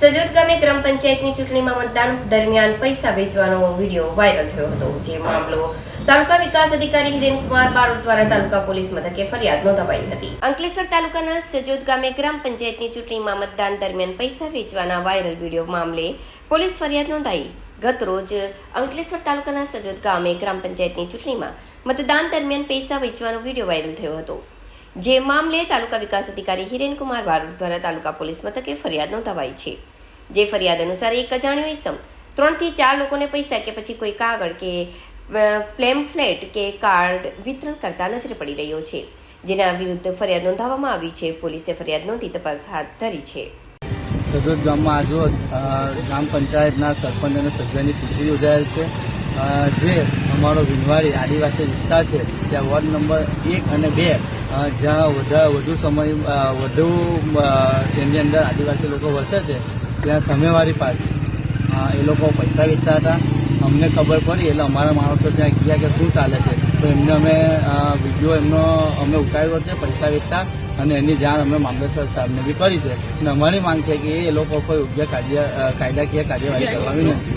સજોદ ગામે ગ્રામ પંચાયતની ચૂંટણીમાં મતદાન દરમિયાન પૈસા વેચવાનો વીડિયો વાયરલ થયો હતો, જે મામલો તાલુકા વિકાસ અધિકારી હિરેનકુમાર બારોટ દ્વારા તાલુકા પોલીસ મથકે ફરિયાદ નોંધાવાઈ હતી. અંકલેશ્વર તાલુકાના સજોદ ગામે ગ્રામ પંચાયતની ચૂંટણીમાં મતદાન દરમિયાન પૈસા વેચવાના વાયરલ વીડિયો મામલે પોલીસ ફરિયાદ નોંધાઈ. ગત રોજ અંકલેશ્વર તાલુકાના સજોદ ગામે ગ્રામ પંચાયતની ચૂંટણીમાં મતદાન દરમિયાન પૈસા વેચવાનો વીડિયો વાયરલ થયો હતો. જે મામલે તાલુકા વિકાસ અધિકારી હિરેનકુમાર બારોટ દ્વારા તાલુકા પોલીસ મથકે ફરિયાદ નોંધાવાઈ છે. જે ફરિયાદ અનુસાર એક અજાણ્યો ઇસમ ત્રણથી ચાર લોકોને પૈસા કે પછી કોઈ કાગળ કે પ્લેમ્ફલેટ કે કાર્ડ વિતરણ કરતા નજરે પડી રહ્યો છે. જેના વિરુદ્ધ ફરિયાદ નોંધાવવામાં આવી છે. પોલીસે ફરિયાદ નોંધી તપાસ હાથ ધરી છે. સદોદ ગામમાં આજરોજ ગ્રામ પંચાયતના સરપંચ અને સભ્યની ચૂંટણી યોજાયેલ છે. જે અમારો વિનવાડી આદિવાસી વિસ્તાર છે, ત્યાં વોર્ડ નંબર એક અને બે જ્યાં વધુ વધુ સમય વધુ એની અંદર આદિવાસી લોકો વસે છે, ત્યાં સામેવાળી પાસે એ લોકો પૈસા વેચતા હતા. અમને ખબર પડી, એટલે અમારા માણસો ત્યાં ગયા કે શું ચાલે છે. તો એમને અમે વીડિયો એમનો અમે ઉતાર્યો છે, પૈસા વેચતા, અને એની જાણ અમે મામલતદાર સાહેબને બી કરી છે. અને અમારી માંગ છે કે એ લોકો કોઈ યોગ્ય કાયદા કાયદાકીય કાર્યવાહી કરવાની નથી.